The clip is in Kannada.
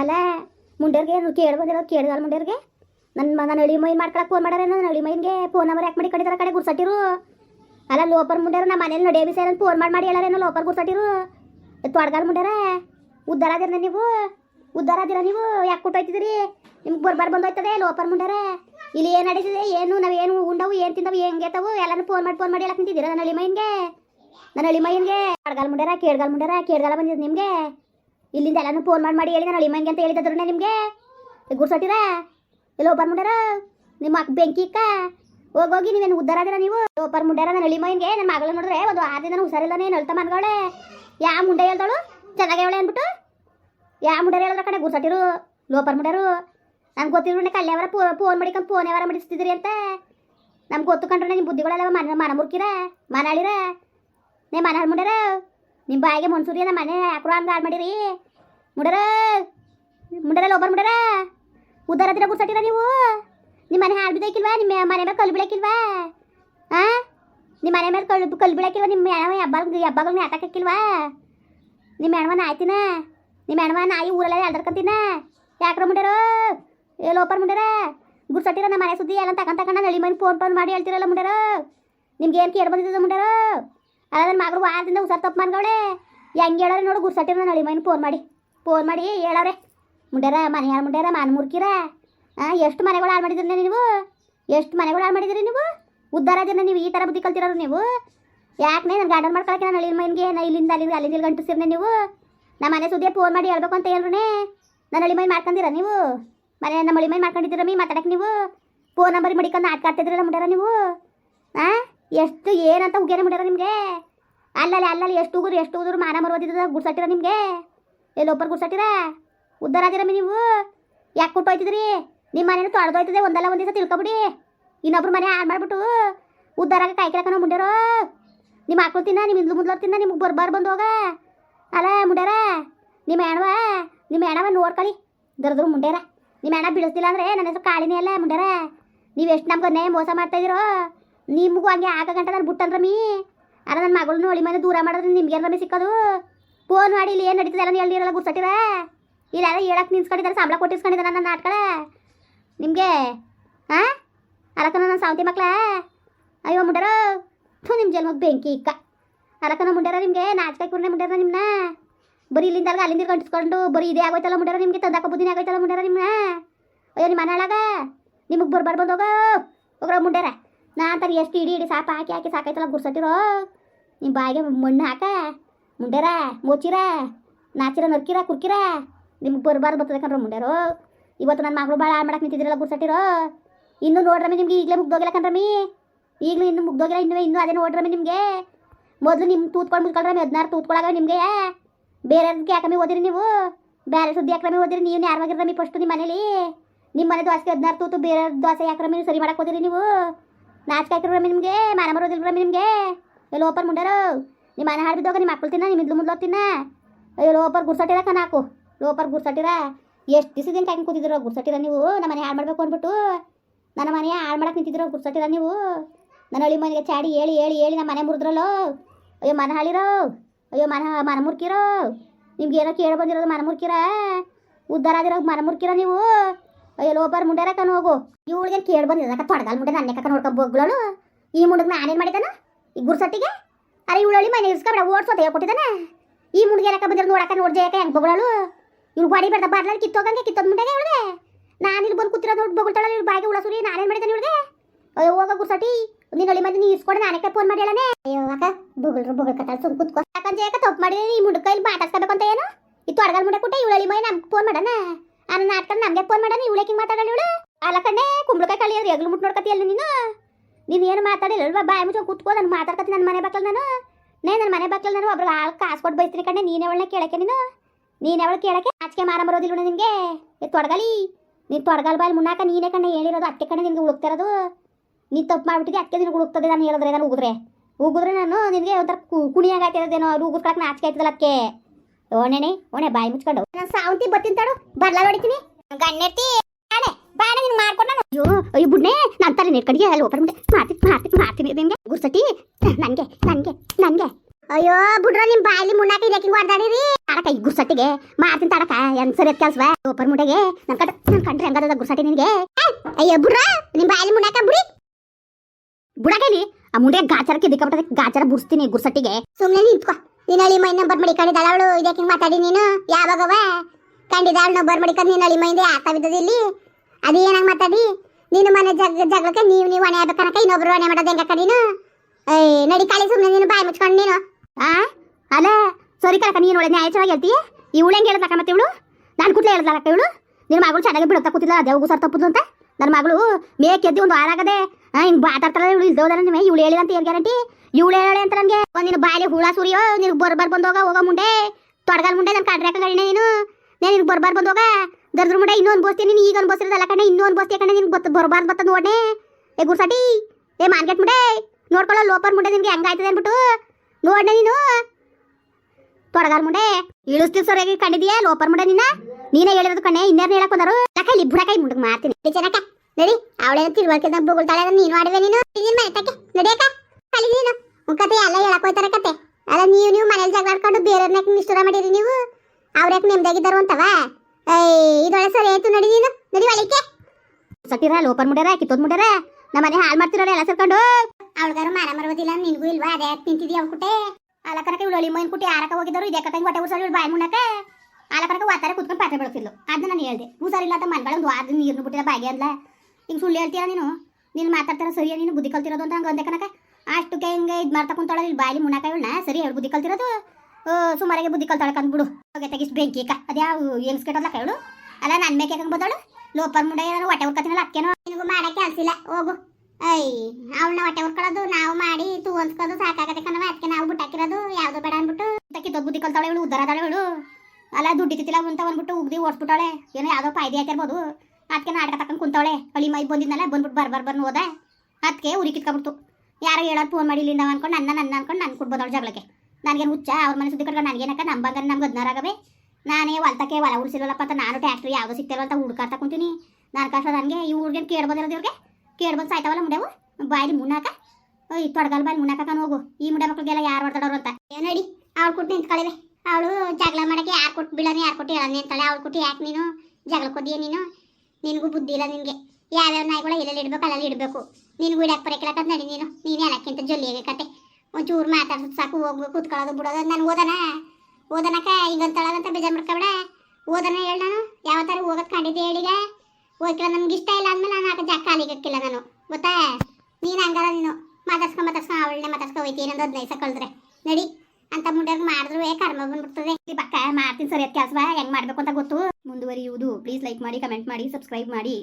ಅಲ್ಲ, ಮುಂಡೇರ್ಗೆ ಕೇಳಿ ಬಂದಿರೋ ಕೇಳಿದಾರ ಮುಂಡೇರ್ಗೆ? ನನ್ನ ನನ್ನ ಅಳಿ ಮೈನ್ ಮಾಡ್ಕೊಳಕ್ಕೆ ಫೋನ್ ಮಾಡ್ಯಾರ ನನ್ನ ಅಳಿ ಮೈನ್ಗೆ ಫೋನ್ ನಂಬರ್ ಯಾಕೆ ಮಾಡಿ ಕಡಿದಾರ ಕಡೆ ಗುರ್ಸಟ್ಟಿರು? ಅಲ್ಲ, ಲೋಪರ್ ಮುಂಡ್ಯಾರ ನಮ್ಮ ಮನೇಲಿ ನಡೆಯ ಬಿ ಸೇರ ಫೋನ್ ಮಾಡಿ ಮಾಡಿ ಹೇಳಾರೇನೋ ಲೋಪರ್ ಗುರ್ಸಟ್ಟಿರು? ತೊಡಗಾಲ ಮುಂಡ್ಯಾರ ಉದ್ದಾರ ಅದಿರ ನೀವು? ಉದ್ದಾರ ಅದಿರ ನೀವು? ಯಾಕೆ ಕೊಟ್ಟೋಯ್ತಿದ್ರಿ ನಿಮ್ಗೆ ಬರ್ಬಾರ್ ಬಂದೋಯ್ತದೆ ಲೋಪರ್ ಮುಂಡ್ಯಾರ ಇಲ್ಲಿ ಏನು ನಡೀತಿದೆ ಏನು, ನಾವೇನು ಉಂಡವು, ಏನು ತಿಂದವು ಹೆಂಗೇತವು ಎಲ್ಲಾನು ಫೋನ್ ಮಾಡಿ ಫೋನ್ ಮಾಡಿ ಹೇಳಕ್ ನಿಂತಿದ್ದೀರ ನನ್ನ ಮೈನ್ಗೆ? ನನ್ನ ಅಳಿ ಮೈನ್ಗೆ? ಅಡ್ಗಾಲ್ ಮುಂಡ್ಯಾರ ಕೇಳ್ಗಾಲ್ ಮುಂಡ್ಯಾರ ಕೇಳ್ಗಾಲ ಬಂದಿದ್ದು ನಿಮಗೆ? ಇಲ್ಲಿಂದ ಎಲ್ಲಾನು ಫೋನ್ ಮಾಡಿ ಮಾಡಿ ಹೇಳಿ ನಾನು ಅಳಿ ಮೈನ್ಗೆ ಅಂತ ಹೇಳಿದ್ರು ನಿಮಗೆ? ಗುರ್ಸಟ್ಟಿರ ಎಲ್ಲೋ ಓಪನ್ ಮುಂಡ್ಯಾರ ನಿಮ್ಮ ಅಕ್ಕ ಬೆಂಕಿ ಇಕ್ಕ? ಹೋಗೋಗಿ ನೀವೇನು ಉದ್ದಾರ ಆದಿರ ನೀವು? ಓಪನ್ ಮುಂಡ್ಯಾರ ನನ್ನ ಅಳಿ ಮೈನ್ಗೆ? ನನ್ನ ಮಗಳು ನೋಡಿದ್ರೆ ಒಂದು ಆರು ದಿನ ಹುಷಾರಿಲ್ಲನೇ ನಳ್ತ ಮನ್ಗೊಳೆ ಯಾ ಮುಂಡೆ ಹೇಳ್ದಳು? ಚೆನ್ನಾಗಿ ಹೇಳೆ ಅಂದ್ಬಿಟ್ಟು? ಯಾ ಮುಂಡ್ಯಾರ ಹೇಳಿದ್ರ ಕಡೆ ಗುರ್ಸಟ್ಟಿರು? ಲೋಪರ್ ಮುಂಡ್ಯಾರು ನಮ್ಗೆ ಗೊತ್ತಿದ್ರು ಕಲ್ಯಾವರ ಫೋನ್ ಮಾಡಿಕೊಂಡು ಫೋನ್ ಯಾವಾರ ಮಾಡಿಸ್ತಿದ್ರಿ ಅಂತ? ನಮ್ಗೆ ಗೊತ್ತು ಕಂಡ್ರೆ ನಿಮ್ಮ ಬುದ್ಧಿಗಳೆಲ್ಲ ಮನ ಮನ ಮುರ್ಕಿರ? ಮನಾಳಿರ ನೇ ಮನ ಮುಂಡ್ಯಾರ ನಿಮ್ಮ ಬಾಯಿಗೆ ಮನ್ಸೂರಿ ನಮ್ಮ ಮನೆ ಯಾಕ್ರೋ ಹಂಗೆ ಹಾಳು ಮಾಡಿರಿ. ಮುಂಡರ ಮುಂಡರ ಒಬ್ಬರು ಮುಂಡರ. ಉದ್ದಾರ ಹತ್ರ ಗುರ್ಸಟ್ಟಿರ ನೀವು? ನಿಮ್ಮ ಮನೆ ಹಾಳು ನಿಮ್ಮ ಮನೆ ಮೇಲೆ ಕಲ್ಲು ಬೀಳಕ್ಕಿಲ್ವಾ ಆ? ನಿಮ್ಮ ಮನೆ ಮೇಲೆ ಕಲ್ಲು ಕಲ್ಲು ನಿಮ್ಮ ಹೆಣವ ಹಬ್ಬ ಹಬ್ಬಗಳನ್ನ ಆಟಕ್ಕಿಲ್ವಾ ನಿಮ್ಮ ಹೆಣವ ಆಯ್ತಿನ? ನಿಮ್ಮ ಹೆಣವ ನಾಯಿ ಊರಲ್ಲ ಎಲ್ದರ್ಕಂತೀನ ಯಾಕ್ರ ಮುಂಡರು? ಏ ಲೋಪರ್ ಮುಂಡರ? ಗುರ್ಸಟ್ಟಿರ ನಮ್ಮ ಮನೆ ಸುದ್ದಿ ಎಲ್ಲ ತಗೊಂಡ್ ತಗೊಂಡ ನಳಿ ಮನೆ ಫೋನ್ ಫೋನ್ ಮಾಡಿ ಹೇಳ್ತಿರಲ್ಲ ಮುಂಡರು? ನಿಮ್ಗೆ ಏನು ಕೇಳಿ ಬಂದಿದ್ದು ಅಲ್ಲ ನನ್ನ ಮಗಳು ವಾರದಿಂದ ಹುಷಾರು ತಪ್ಪು ಮನ್ಗವಳೆ ಹೆಂಗೆ ಹೇಳೋರೆ ನೋಡು ಗುರ್ಸಟ್ಟಿರ ನಳಿ ಮೈನ್ ಫೋನ್ ಮಾಡಿ. ಫೋನ್ ಮಾಡಿ ಹೇಳವ್ರೆ. ಮುಂಡ್ಯಾರ ಮನೆ ಹಾಳು ಮುಂಡ್ಯಾರ, ಮನೆ ಮುರ್ಕಿರ. ಎಷ್ಟು ಮನೆಗಳು ಹಾಳು ಮಾಡಿದ್ರಿ ನೀವು? ಎಷ್ಟು ಮನೆಗಳು ಹಾಳು ಮಾಡಿದಿರಿ ನೀವು? ಉದ್ದಾರ ಜನ ನೀವು ಈ ಥರ ಬುದ್ಧಿ ಕಲ್ತಿರೋರು ನೀವು? ಯಾಕೆ ನಾನು ಗಾರ್ಡನ್ ಮಾಡ್ಕೊಳಕ್ಕೆ ನಾನು ಮೈನ್ಗೆ ನಾ ಇಲ್ಲಿಂದ ಅಲ್ಲಿಂದ ಅಲ್ಲಿಂದ ಗಂಟಿಸಿರ್ನೆ ನೀವು? ನಮ್ಮ ಮನೆ ಸುದ್ದಿ ಫೋನ್ ಮಾಡಿ ಹೇಳ್ಬೇಕು ಅಂತ ಹೇಳ್ರೇ ನಾನು ಅಳಿ ಮೈ ಮಾಡ್ಕೊಂಡಿರ ನೀವು? ಮನೆ ನಮ್ಮ ಅಳಿ ಮೈ ಮಾಡ್ಕೊಂಡಿದ್ದೀರ ಮೀ ಮಾತಾಡಕ್ಕೆ ನೀವು? ಫೋನ್ ನಂಬರ್ ಮಡಿಕೊಂಡು ಆಟ ಮುಂಡ್ಯಾರ ನೀವು? ಹಾಂ ಎಷ್ಟು ಏನಂತ ಉಗ್ಯಾರ ಮುಂಡ್ಯಾರ ನಿಮಗೆ? ಅಲ್ಲಲ್ಲಿ ಅಲ್ಲಲ್ಲಿ ಎಷ್ಟು ಉಗುರು ಎಷ್ಟು ಉಗುರು ಮಾನ ಮರೋದಿದ್ದ ಗುಡ್ಸಟ್ಟಿರ ನಿಮಗೆ? ಎಲ್ಲೊಬ್ಬರು ಗುಡ್ಸಟ್ಟಿರ ಉದ್ದಾರ ಆದಿರಮ್ಮಿ ನೀವು? ಯಾಕೆ ಕೊಟ್ಟು ಹೋಯ್ತಿದ್ರಿ? ನಿಮ್ಮ ಮನೇನು ತೊಳೆದೋಯ್ತದೆ ಒಂದಲ್ಲ ಒಂದು ದಿವಸ ತಿಳ್ಕೊಬಿಡಿ. ಇನ್ನೊಬ್ರು ಮನೆ ಹಾಳು ಮಾಡ್ಬಿಟ್ಟು ಉದ್ದಾರಾಗ ಕಾಯಿ ಕೆಳಕನ ಮುಂಡ್ಯಾರೋ? ನಿಮ್ಮ ಮಕ್ಳು ತಿನ್ನ, ನಿಮ್ಮ ಹಿಂದ್ಲು ಮುಂದ್ಲೋರ್ ತಿನ್ನ, ನಿಮ್ಗೆ ಬರ್ಬಾರ್ ಬಂದು ಹೋಗ. ಅಲ್ಲ ಮುಂಡ್ಯಾರ, ನಿಮ್ಮ ಹೆಣವ ನಿಮ್ಮ ಹೆಣವ ನೋಡ್ಕೊಳ್ಳಿ ದರ್ದ್ರು ಮುಂಡ್ಯಾರ. ನಿಮ್ಮ ಹೆಣ ಬಿಡಿಸ್ತಿಲ್ಲ ಅಂದರೆ ನನ್ನ ಹೆಸರು ಕಾಳಿನೇ ಅಲ್ಲ ಮುಂಡ್ಯಾರ. ನೀವು ಎಷ್ಟು ನಮ್ಗೆ ಮೋಸ ಮಾಡ್ತಾ ಇದೀರೋ? ನಿಮಗೂ ಹಂಗೆ ಆಗ ಗಂಟೆ ನಾನು ಬಿಟ್ಟನ್ರಮಿ ಅರ ನನ್ನ ಮಗಳನ್ನ ಒಳಿ ಮನೆ ದೂರ ಮಾಡಿದ್ರೆ ನಿಮ್ಗೆ ರಮಿ ಸಿಕ್ಕೋದು? ಫೋನ್ ಮಾಡಿ ಇಲ್ಲಿ ಏನು ನಡೀತದೆ? ಎಲ್ಲ ಹೇಳಿರಲ್ಲ ಗುರ್ಸಟ್ಟಿರ ಇಲ್ಲ ಹೇಳಕ್ಕೆ ನಿನ್ಸ್ಕೊಂಡಿದ್ದಾರೆ ಸಂಬಳ ಕೊಟ್ಟಿಸ್ಕೊಂಡಿದ್ದಾರೆ ನನ್ನ ನಾಟಕ ನಿಮಗೆ ಹಾಂ ಅರಕನ ನನ್ನ ಸಾವಂತಿ ಮಕ್ಳ. ಅಯ್ಯೋ ಮುಂಡ್ಯಾರ ಥೂ ನಿಮ್ಮ ಜನ್ಮಕ್ಕೆ ಬೆಂಕಿ ಇಕ್ಕ. ಅರಕನ ಮುಂಡ್ಯಾರ ನಿಮಗೆ ನಾಚಿಕೆ ಕುರ್ನೆ ಮುಂಡ್ಯಾರ ನಿಮ್ಮನ್ನ ಬರೀ ಇಲ್ಲಿಂದ ಅಲ್ಲಿಗೆ ಅಲ್ಲಿಂದ ಗಂಟಿಸ್ಕೊಂಡು ಬರೀ ಇದೇ ಆಗೋಯ್ತಲ್ಲ ಮುಂಡ್ಯಾರ ನಿಮಗೆ? ತಂದಾಕ ಬುದ್ಧಿನೇ ಆಗೋಯ್ತಲ್ಲ ಮುಂಡ್ಯಾರ ನಿಮ್ಮನ್ನ ಅಯ್ಯೋ, ನಿಮ್ಮ ಮನೆಯೊಳಗ ನಿಮಗೆ ಬರ್ಬಾರ್ ಬಂದು ಹೋಗೋ ಹೋಗ್ರ ಮುಂಡ್ಯಾರ ನಾ ಅಂತಾರೆ, ಎಷ್ಟು ಇಡೀ ಇಡಿ ಸಾಪ ಹಾಕಿ ಹಾಕಿ ಸಾಕಾಯ್ತಲ್ಲ ಗುರ್ಸಟ್ಟಿರೋ ನಿಮ್ಮ ಬಾಯಿಗೆ ಮಣ್ಣು ಹಾಕ ಮುಂಡ್ಯಾರ ಮೋಚಿರ, ನಾಚಿರ ನರ್ಕಿರ, ಕುರ್ಕಿರ? ನಿಮ್ಗೆ ಬರಬಾರ್ದು ಬರ್ತದೆ ಕಣ್ರ ಮುಂಡ್ಯಾರೋ ಇವತ್ತು ನನ್ನ ಮಗಳು ಭಾಳ ಹಾಳು ಮಾಡಕ್ಕೆ ನಿಂತಿದ್ರಲ್ಲ ಗುರ್ಸಟ್ಟಿರೋ? ಇನ್ನೂ ನೋಡ್ರಮ್ಮಿ ನಿಮ್ಗೆ ಈಗಲೇ ಮುಗ್ದೋಗಿಲ್ಲ ಕಣ್ರಮ್ಮಿ ಈಗಲೂ ಇನ್ನೂ ಮುಗ್ದೋಗಿಲ್ಲ, ಇನ್ನೂ ಇನ್ನೂ ಅದೇ ನೋಡ್ರಮ್ಮಿ ನಿಮಗೆ? ಮೊದಲು ನಿಮ್ಮ ತೂತ್ಕೊಂಡು ಮುಚ್ಕೊಳ್ರಮ್ಮಿ ಹದಿನಾರು ತೂತ್ಕೊಳಗ ನಿಮಗೆ? ಬೇರೆಯವ್ರಿಗೆ ಯಾಕಮ್ಮಿ ಓದಿರಿ ನೀವು? ಬೇರೆ ಸುದ್ದಿ ಯಾಕ್ರಮ್ಮಿ ಓದಿರಿ? ನೀವು ಯಾರವಾಗಿರ್ರಮ್ಮಿ ಫಸ್ಟು ನಿಮ್ಮ ಮನೇಲಿ? ನಿಮ್ಮ ಮನೆ ದೋಸೆ ಹದಿನಾರು ತೂತು ಬೇರೆ ದೋಸೆ ಯಾಕ್ರಮ್ಮಿ ಸರಿ ಮಾಡಕ್ಕೆ ಓದಿರಿ ನೀವು? ನಾಚಿಕೆ ಹಾಕಿರಮ್ಮಿ ನಿಮಗೆ, ಮಾನ ಬರೋದಿಲ್ರಮ್ಮಿ ನಿಮಗೆ. ಎಲ್ಲ ಓಪರ್ ಮುಂಡ್ಯಾರು ನಿಮ್ಮ ಮನೆ ಹಾಳು ಬಿದ್ದೋಗ ನಿಮ್ಮ ಮಕ್ಕಳು ತಿನ್ನ ನಿಮ್ಮ ಇದ್ಲು ಮುಂದ್ಲೋ ತಿನ್ನ. ಅಯ್ಯೋ ಲೋಪರ್ ಗುರ್ಸಟ್ಟಿರ ಕನಾಕು ಲೋಪರ್ ಗುರ್ಸಟ್ಟಿರ ಎಷ್ಟು ದಿವಸದಿಂದ ಕಾಯ್ಕೊಂಡು ಕೂತಿದ್ರು ಗುರ್ಸಟ್ಟಿರ ನೀವು? ನಮ್ಮ ಮನೆ ಹಾಳು ಮಾಡಬೇಕು ಅಂದ್ಬಿಟ್ಟು. ನನ್ನ ಮನೆ ಹಾಳು ಮಾಡಕ್ಕೆ ನಿಂತಿದ್ರು ಗುರ್ಸಟ್ಟಿರ ನೀವು? ನನ್ನ ಹಳ್ಳಿ ಮನೆಗೆ ಚಾಡಿ ಹೇಳಿ ಹೇಳಿ ಹೇಳಿ ನಮ್ಮ ಮನೆ ಮುರಿದ್ರಲ್ಲೋ? ಅಯ್ಯೋ, ಮನ ಹಾಳಿರೋ? ಅಯ್ಯೋ, ಮನ ಮನ ಮುರ್ಕಿರೋ? ನಿಮ್ಗೆ ಏನೋ ಕೇಳಿ ಬಂದಿರೋದು ಮನ ಮುರ್ಕಿರ? ಉದ್ದಾರ ಆದಿರೋ ಮನ ಮುರ್ಕಿರ ನೀವು? ಅಯ್ಯೋ ಲೋಪರ್ ಮುಂಡ್ಯಾರ ಕಣ ಹೋಗು. ಇವಳಿಗೆ ಕೇಳಿ ಅಕ್ಕ ತೊಡಗಲ್ ಮುಂಡೆ ನನ್ನ ಕಕ್ಕ ನೋಡ್ಕೊಂಡು ಈ ಮುಂಡಗ್ ನಾನೇನು ಮಾಡಿದ್ದಾನ ಈ ಗುರ್ಸಟ್ಟಿಗೆ? ಅರೆ, ಇವಳಲ್ಲಿ ಮನೆ ಇರ್ಸ್ಕೊಬೇಡ ಓಡ್ಸೋದ ಹೇಳ್ಕೊಟ್ಟಿದ್ದಾನ ಈ ಮುಂಡ್ಗೆ ಏನಕ್ಕ ಬಂದಿರೋ ನೋಡಕ್ಕ ನೋಡ್ದೆ ಯಾಕೆ ಹೆಂಗೆ ಇವ್ಳು ಬಾಡಿ ಬೇಡ ಬಾರ್ಲಾಡಿ ಕಿತ್ತೋಗಂಗೆ, ಕಿತ್ತೋದ್ ಮುಂಡೆಗೆ ಇವಳಿಗೆ? ನಾನು ಇಲ್ಲಿ ಬಂದು ಕೂತಿರೋದು ನೋಡಿ ಬಗಳ್ತಾಳ ಇವ್ಳು ಬಾಯಿಗೆ ಉಳಸುರಿ ನಾನೇನು ಮಾಡಿದ್ದಾನೆ ಇವಳಿಗೆ? ಅಯ್ಯೋ, ಹೋಗ ಗುರ್ಸಟಿ ನೀನು ಅಳಿ ಮಂದಿ ನೀ ಇಸ್ಕೊಂಡು ನಾನೇ ಫೋನ್ ಮಾಡಿ ಅಯ್ಯೋ, ಅಕ್ಕ, ಬುಗಳ್ರು ಬುಗಳ್ ಕಟ್ಟಾಳ ಸುಮ್ ಕುತ್ಕೋ. ಯಾಕಂದ್ರೆ ಯಾಕೆ ತಪ್ಪು ಮಾಡಿದ್ರೆ ಈ ಮುಂಡ ಇಲ್ಲಿ ಮಾತಾಡ್ಸ್ಕೋಬೇಕು ಅಂತ ಏನು? ಈ ಅಡಗಲ್ ಮುಂಡೆ ಕೊಟ್ಟೆ ಇವಳಿ ಮೈ ನಮ್ಗೆ ಫೋನ್ ಮಾಡಣ. ಆ ನಾಟಕ ನಮಗೆ ಫೋನ್ ಮಾಡಣ ಇವಳು ಹಿಂಗೆ ಮಾತಾಡಲ್ಲ ಇವಳು. ಅಲ್ಲ ಕಣ್ಣೆ, ಕುಂಬಳಕಾಯಿ ಕಳಿ ಅವ್ರು ಎಗ್ಲು ಮುಟ್ಟು ನೋಡ್ಕತಿಯಲ್ಲ ನೀನು. ನೀನು ಏನು ಮಾತಾಡಿಲ್ಲಲ್ವಾ ಬಾಯಿ ಮುಚ್ಚ ಕೂತ್ಕೋ, ನಾನು ಮಾತಾಡ್ಕತ್ತೀನಿ ನನ್ನ ಮನೆ ಬಾಕಲ್ ನಾನು. ನೇ ನನ್ನ ಮನೆ ಬಾಕಲ್ ನಾನು ಒಬ್ರು ಆಳು ಕಾಸು ಕೊಟ್ಟು ಬೈಸ್ತೀನಿ ಕಣ್ಣೆ, ನೀನೇ ಅವಳನ್ನ ಕೇಳಕ್ಕೆ ನೀನು? ನೀನೇ ಅವಳು ಕೇಳಕ್ಕೆ? ಆಚೆಗೆ ಮಾರ ಬರೋದಿಲ್ಲ ನಿನಗೆ. ತೊಡಗಲಿ. ನೀನು ತೊಡಗಲ್ ಬಾಯಲ್ಲಿ ಮುನ್ನಾಕ ನೀನೇ ಕಣ್ಣೆ ಹೇಳಿರೋದು ಅತ್ತೆ ಕಣ್ಣೆ ನಿನಗೆ ಉಳುಕ್ತಿರೋದು ನೀನು ತಪ್ಪು ಮಾಡ್ಬಿಟ್ಟಿದ್ದೆ ಅದಕ್ಕೆ ನಿನಗೆ ಉಳುಕ್ತದೆ ನಾನು ಹೇಳಿದ್ರೆ, ನಾನು ಉಗಿದ್ರೆ. ಉಗಿದ್ರೆ ನಾನು ನಿನಗೆ ಒಂಥರ ಕುಣಿಯಾಗೈತಿರೋದೇನೋ ಅವ್ರು ಉಗಿಸ್ಕೊಳಕ್ಕೆ ನಾಚಿಕೆ ಆಯ್ತದಲ್ಲ ಅದಕ್ಕೆ ಓಣೆನೆ, ಓಣೆ ಬಾಯಿ ಮುಚ್ಕೊಂಡು. ನಾನು ಸಾವಂತಿ ಬತ್ತೀನಿ ತಾಡು, ಬರ್ಲಾ ಹೊಡಿತೀನಿ ಗಣ್ಣೆತ್ತಿ ಬಾಳೆ ಬಾಣ ನಿನ್ ಮಾಡ್ಕೊಂಡು ನಾನು. ಅಯ್ಯೋ ಅಯ್ಯೋ ಬುಡ್ನೆ, ನಾನು ತರ ನೆಟ್ ಕಡೆಗೆ ಅಲ್ಲಿ ಓಪನ್ ಮಾಡ್ತೀನಿ ಮಾಡ್ತೀನಿ ಮಾಡ್ತೀನಿ ಮಾಡ್ತೀನಿ ನಿಮ್ಗೆ ಗುರ್ಸಟಿ ನನಗೆ ನನಗೆ ನನಗೆ. ಅಯ್ಯೋ ಬುಡ್ರ, ನಿಮ್ ಬಾಯಲ್ಲಿ ಮುನ್ನಾಕ ಇದಕ್ಕೆ ಹೊಡ್ದಾಡಿರಿ? ತಡಕ ಈ ಗುರ್ಸಟ್ಟಿಗೆ ಮಾಡ್ತೀನಿ ತಡಕ ಹೆಂಗ್ ಸರಿ ಕೆಲ್ಸವ ಒಬ್ಬರ ಮುಟೆಗೆ ನನ್ ಕಟ್ ನನ್ ಕಂಡ್ರೆ ಹೆಂಗದ ಗುರ್ಸಟ್ಟಿ ನಿನ್ಗೆ? ಅಯ್ಯೋ ಬುಡ್ರ, ನಿಮ್ ಬಾಯಲ್ಲಿ ಮುನ್ನಾಕ ಬುಡಿ. ಬುಡಕೇಲಿ ಆ ಮುಂಡೆ ಗಾಚಾರಕ್ಕೆ ಕಿದಿಕಬಿಟ್ಟದೆ ಗಾಚಾರ ಬುಡ್ಸ್ತೀನಿ ಗುರ್ಸಟ್ಟಿಗೆ ಸುಮ್ನೆ ನಿಂತ್ಕೊ. ನೀನ್ ಅಳಿ ಮೈ ನಂಬರ್ ಮಾಡಿ ಕಂಡಿದ್ದಾಳ ಅವಳು, ಇದಕ್ಕೆ ಹಿಂಗ್ ಮಾತಾಡಿ ನೀನು? ಯಾವಾಗವ ಕಂಡಿದ್ದಾಳ ನಂಬರ್ ಮಾಡಿ ಕಂಡು ನೀನು ಅಳಿ ಮೈಂದೆ ಆತ ಬಿದ್ದದ ಇಲ್ಲಿ? ಅದು ಏನಾಗ ಮಾತಾಡಿ? ನೀನು ಮನೆ ಜಗ್, ಜಗಳಕ್ಕೆ ನೀವು ನೀವು ಹೊಣೆ ಆಗ್ಬೇಕನಕ ಇನ್ನೊಬ್ರು ಹೊಣೆ ಮಾಡೋದು ಹೆಂಗಕ್ಕ ನೀನು? ಏಯ್, ನಡಿ ಕಾಳಿ ಸುಮ್ಮನೆ ನೀನು ಬಾಯಿ ಮುಚ್ಕೊಂಡು ನೀನು. ಆ? ಅಲ್ಲ ಸರಿ ಕಣಕ ನೀನು ಒಳ್ಳೆ ನ್ಯಾಯ ಹೇಳ್ತೀಯ? ಹೇಳ್ತಿ ಇವಳು ಹೆಂಗೆ ಹೇಳ್ದಕ್ಕ ಮತ್ತೆ ಇವಳು? ನಾನು ಕೂತ್ಲೆ ಹೇಳ್ದಕ್ಕ ಇವಳು? ನಿನ್ನ ಮಗಳು ಚೆನ್ನಾಗಿ ಬಿಡುತ್ತಾ ಕೂತಿಲ್ಲ ದೇವ್ಗು ಸರ್ ತಪ್ಪುದು ಅಂತ? ನನ್ನ ಮಗಳು ಮೇಕೆದ್ದು ಒಂದು ಹಾಳಾಗದೆ ಹಿಂಗೆ ಮಾತಾಡ್ತಾಳೆ ಇವಳು, ಇಲ್ದೋದಾರ ನಿಮಗೆ ಇವಳು ಹೇಳಿದಂತ ಏನು ಗ್ಯಾರಂಟಿ ಇವಳು ಹೇಳಾಳೆ ಅಂತ ನನಗೆ? ಒಂದು ನಿನ್ನ ಬಾಯಲ್ಲಿ ಹುಳ ಸುರಿಯೋ, ನಿನಗೆ ಬರ್ಬಾರ್ ಬಂದೋಗ ಹೋಗೋ ಮುಂಡೆ ತೊಡಗಲ್ ಮುಂಡೆ ನನ್ನ ಕಾಡ್ರಾಕ ಗಡಿನೆ ನೀನು? ನೀನು ಬರ್ಬಾರ್ ಬಂದೋಗ? ದರ್ದ್ರ ಮುಂಡೆ ಇನ್ನೊಂದು ಬೋಸ್ತೀನಿ ನೀನು ಈಗ ಒಂದು ಬೋಸಿರೋದಲ್ಲ ಕಣೆ ಇನ್ನೊಂದು ಬೋಸ್ತಿ ಕಣೆ, ನಿನ್ಗೆ ಬತ್ ಬರ್ಬಾರ್ದು ಬತ್ತ ನೋಡನೆ? ಏ ಗುರ್ಸಾಟಿ, ಏ ಮಾರ್ಕೆಟ್ ಮುಂಡೆ ನೋಡ್ಕೊಳ್ಳೋ ಲೋಪರ್ ಮುಂಡೆ ನಿನ್ಗೆ ಹೆಂಗಾಯ್ತದೆ ಅಂದ್ಬಿಟ್ಟು ನೋಡಣೆ ನೀನು? ತೊಡಗಾರ್ ಮುಂಡೆ ಇಳಿಸ್ತೀವಿ ಸರಿಯಾಗಿ ಕಂಡಿದ್ಯಾ ಲೋಪರ್ ಮುಂಡೆ ನಿನ್ನ? ನೀನೇ ಹೇಳಿರೋದು ಕಣೆ ಇನ್ನೇನು ಹೇಳಕ್ ಬಂದರು? ಯಾಕೆ ಇಲ್ಲಿ ಬುಡಕಾಯಿ ಮುಂಡಕ್ ಮಾಡ್ತೀನಿ ನಡಿ, ಅವಳೇನು ತಿಳುವಳಿಕೆ ಬೊಗಳ್ತಾಳೆ ನೀನು ಆಡುವೆ ನೀನು? ನಿನ್ನ ಮನೆ ತಕ್ಕೆ ನಡಿಯಕ್ಕ ನೀನು ಕತೆ ಎಲ್ಲ ಹೇಳಕ್ ಕತೆ. ಅಲ್ಲ, ನೀವು ನೀವು ಮನೇಲಿ ಜಗಳಾಡ್ಕೊಂಡು ಆಡ್ಕೊಂಡು ಬೇರೆಯವ್ರನ್ನ ನಿಷ್ಠುರ ಮಾಡಿರಿ ನೀವು? ಅವ್ರ್ಯಾಕೆ ನೆಮ್ಮದಿಯಾಗಿದ್ದಾರು ಅಂತವ? ಇದೊಳೆ ಸರಿ ಆಯ್ತು ನಡಿ ನೀನು. ನಡಿ ಒಳಕ್ಕೆ. ಸತ್ತಿರ ಲೋಪರ್ ಮುಡ್ಯಾರ, ಕಿತ್ತೋದ್ ಮುಡ್ಯಾರ. ನಮ್ಮ ಮನೆ ಹಾಳು ಮಾಡ್ತಿರೋರು, ಎಲ್ಲ ಸೇರ್ಕೊಂಡು. ಮಾರಾ ಮಾರ ಮರೋದಿಲ್ಲ ನಿನ್ಗೂ ಇಲ್ವಾ? ಅದೇ ನಿಂತಿದ್ಯಾ ಅವ್ಳ ಕುಟೆ? ಅಲಕರಕ ಇವಳು ಒಳಿ ಮೈನ್ ಕುಟ್ಟಿ ಆರಕ ಹೋಗಿದ್ದರು ಇದೇ ಕಟ್ಟಂಗೆ ಹೊಟ್ಟೆ ಉಸರು ಬಾಯಿ ಮುನ್ನಕ ಅಲಕರಕ ವಾತಾರ ಕುತ್ಕೊಂಡು ಪಾತ್ರೆ ಬೆಳತಿದ್ಲು ಅದನ್ನ ನಾನು ಹೇಳ್ದೆ. ಹುಷಾರಿಲ್ಲ ಅಂತ ಮನ್ಗಳ ಒಂದು ವಾರದ ನೀರು ಬಿಟ್ಟಿದ ಬಾಗಿ ಅಂದ್ಲ. ಈಗ ಸುಳ್ಳು ಹೇಳ್ತೀರ ನೀನು? ನೀನು ಮಾತಾಡ್ತಾರ ಸರಿಯಾ ನೀನು, ಬುದ್ಧಿ ಕಲ್ತಿರೋದು ಅಂತ ಹಂಗೆ ಅಂದೆ ಕನಕ ಅಷ್ಟಕ್ಕೆ ಹಿಂಗೆ ಇದು ಮಾಡ್ತಾ ಕುಂತಾಳ ಇಲ್ಲಿ ಬಾಯಲ್ಲಿ ಮುನಾಕ ಇವಳನ್ನ ಸರಿ ಅವ್ರು ಬುದ್ಧಿ ಕಲ್ತಿರೋದು? ಓ, ಸುಮಾರಾಗಿ ಬುದ್ಧಿ ಕಲ್ತಾಳ ಕಂದ್ಬಿಡು ಹೋಗಿ ತೆಗಿಸ್ ಬೆಂಕಿ ಕ ಅದ್ಯಾವ ಹೆಂಗ್ಸ್ಕೆಟಲ್ಲ ಕೈಳು ಅಲ್ಲ ನನ್ನ ಮೇಕೆ ಹೆಂಗೆ ಬದಳು? ಲೋಪರ್ ಮುಂಡ ಏನೋ ಹೊಟ್ಟೆ ಉರ್ಕತ್ತಿನಲ್ಲ ಅಕ್ಕೇನೋ ನಿನಗೂ ಮಾಡಕ್ಕೆ ಅಲ್ಸಿಲ್ಲ ಹೋಗು. ಐ ಅವಳನ್ನ ಹೊಟ್ಟೆ ಉರ್ಕೊಳ್ಳೋದು ನಾವು ಮಾಡಿ ತೂ ಹೊಂದ್ಕೋದು ಸಾಕಾಗತ್ತೆ ಕಣವ ಅದಕ್ಕೆ ನಾವು ಬಿಟ್ಟಾಕಿರೋದು ಯಾವುದು ಬೇಡ ಅನ್ಬಿಟ್ಟು ದೊಡ್ಡ ಬುದ್ಧಿ ಕಲ್ತಾಳೆ ಇವಳು ಉದ್ದಾರ ಅದಾಳೆ ಇವಳು ಅಲ್ಲ ದುಡ್ಡು ಇತ್ತಿಲ್ಲ ಅಂತ ಬಂದ್ಬಿಟ್ಟು ಉಗ್ದಿ ಓಡಿಸ್ಬಿಟ್ಟಾಳೆ. ಏನೋ ಯಾವ್ದೋ ಫಾಯ್ದೆ ಹಾಕಿರ್ಬೋದು. ಅದಕ್ಕೆ ನಾಟಕ ತಕ್ಕಂಗೆ ಕುಂತಾಳೆ. ಅಳಿ ಮೈ ಬಂದಿದ್ನಲ್ಲ ಬಂದ್ಬಿಟ್ಟು ಬರ್ ಬರ್ ಬರ್ನು ಹೋದ. ಅದಕ್ಕೆ ಉರಿ ಕಿತ್ಕೊಂಡ್ಬಿಡ್ತು. ಯಾರೋ ಹೇಳೋದು ಫೋನ್ ಮಾಡಿ ಇಲ್ಲಿಂದ ಅನ್ಕೊಂಡು ನನ್ನ ನನ್ನ ಅನ್ಕೊಂಡು ನಾನು ಅವ್ಳು ಜಗಳಕ್ಕೆ. ನನಗೇನು ಹುಚ್ಚ, ಅವ್ರ ಮನೆ ಸುದ್ದಿ ಕಟ್ಕೊಂಡು ನನಗೇನಕ್ಕ? ನಮ್ಮ ಬಂಗಾರ ನಮ್ಗೆ ಹದಿನಾರಾಗವೆ ನಾನೇ ಹೊಲ್ತಕ್ಕೆ ಹೊಲ ಉಳಿಸಿಲ್ಲಪ್ಪ ಅಂತ ನಾನು ಟ್ಯಾಕ್ಟ್ರಿ ಯಾವುದೋ ಸಿಗ್ತಿಲ್ಲ ಅಂತ ಹುಡ್ಕಾಡ್ತಾ ಕುಂತೀನಿ. ನಾನು ಕಷ್ಟ ನನಗೆ, ಈ ಊರಿಗೆ ಕೇಳ್ಬೋದಿರೋದು ಇವ್ರಿಗೆ? ಕೇಳ್ಬೋದು ಸಾಯ್ತಾವಲ್ಲ ಮುಂಡೆವು? ಬಾಯಲ್ಲಿ ಮುನ್ನಾಕ ಈ ತೊಡಗಲ್ ಬಾಯಲ್ಲಿ ಮುನ್ನಾಕ ಹೋಗು. ಈ ಮುಂಡೆ ಮಕ್ಳಿಗೆಲ್ಲ ಯಾರು ಹೊಡ್ತಾಡೋರು ಅಂತ? ಏನು ಹೇಳಿ ಅವ್ಳು ಕೊಟ್ಟು ನಿಂತ್ಕೊಳ್ಳಿವೆ ಅವಳು ಜಗಳ ಮಾಡಕ್ಕೆ ಯಾರು ಕೊಟ್ಟು ಬೀಳನೆ, ಯಾರು ಕೊಟ್ಟು ಹೇಳೋಣ ಅಂತಾಳೆ. ಅವಳು ಕೊಟ್ಟು ಯಾಕೆ ನೀನು? ಜಗಳ ಕೊದ್ದೀಯ ನೀನು? ನಿನಗೂ ಬುದ್ಧಿ ಇಲ್ಲ ನಿನಗೆ. ಯಾವ್ಯಾವ ನಾಯಿಗಳ ಎಲ್ಲೆಲ್ಲಿ ಇಡಬೇಕು, ಅಲ್ಲೆಲ್ಲಿ ಇಡಬೇಕು. ನಿನಗೂ ಇಡಕ್ಕೆ ಅಂತ ನಡಿ ನೀನು. ನೀನು ಎಲ್ಲಕ್ಕಿಂತ ಜೊಲ್ಲಿಗೆ ಕತೆ ಒಂಚೂರು ಮಾತಾಡ್ಸೋದು ಸಾಕು, ಹೋಗ್ಬೇಕು, ಕೂತ್ಕೊಳ್ಳೋದು, ಬಿಡೋದು. ನಾನು ಓದನ? ಓದನಕ ಈಗಂತಳದಂತ ಬೇಜಾರು ಮಾಡ್ಕೊಬೇಡ. ಓದನ ಹೇಳಿ ನಾನು. ಯಾವ ಥರ ಹೋಗೋದು ಕಂಡಿದ್ದೆ ಹೇಳಿಗ ಹೋಗ್ಕಿಲ್ಲ ನಮ್ಗೆ ಇಷ್ಟ ಇಲ್ಲ ಅಂದ್ಮೇಲೆ ನಾನು ಆಗ ಜಾಕ ಅಲ್ಲಿಗಕ್ಕಿಲ್ಲ ನಾನು. ಗೊತ್ತಾ? ನೀನು ಹಂಗಾರ ನೀನು. ಮಾತಾಡ್ಸ್ಕೊ ಮಾತಾಡ್ಸ್ಕೊಂಡು ಅವಳನ್ನೇ ಮಾತಾಡ್ಸ್ಕೊ ಹೋಯ್ತೀನಿ ಅಂತ ಹದಿನೈದು ಸಹ ನಡಿ. ಅಂತ ಮುಂಡ್ಯಾಗ ಮಾಡಿದ್ರು, ಏ ಕರ್ಮ ಬಂದ್ಬಿಡ್ತದೆ. ಇಲ್ಲಿ ಪಕ್ಕ ಮಾಡ್ತೀನಿ ಸರಿ ಕೆಲಸ ಹೆಂಗೆ ಮಾಡಬೇಕು ಅಂತ ಗೊತ್ತು? ಮುಂದುವರಿಯುವುದು. ಪ್ಲೀಸ್ ಲೈಕ್ ಮಾಡಿ ಕಮೆಂಟ್ ಮಾಡಿ ಸಬ್ಸ್ಕ್ರೈಬ್ ಮಾಡಿ.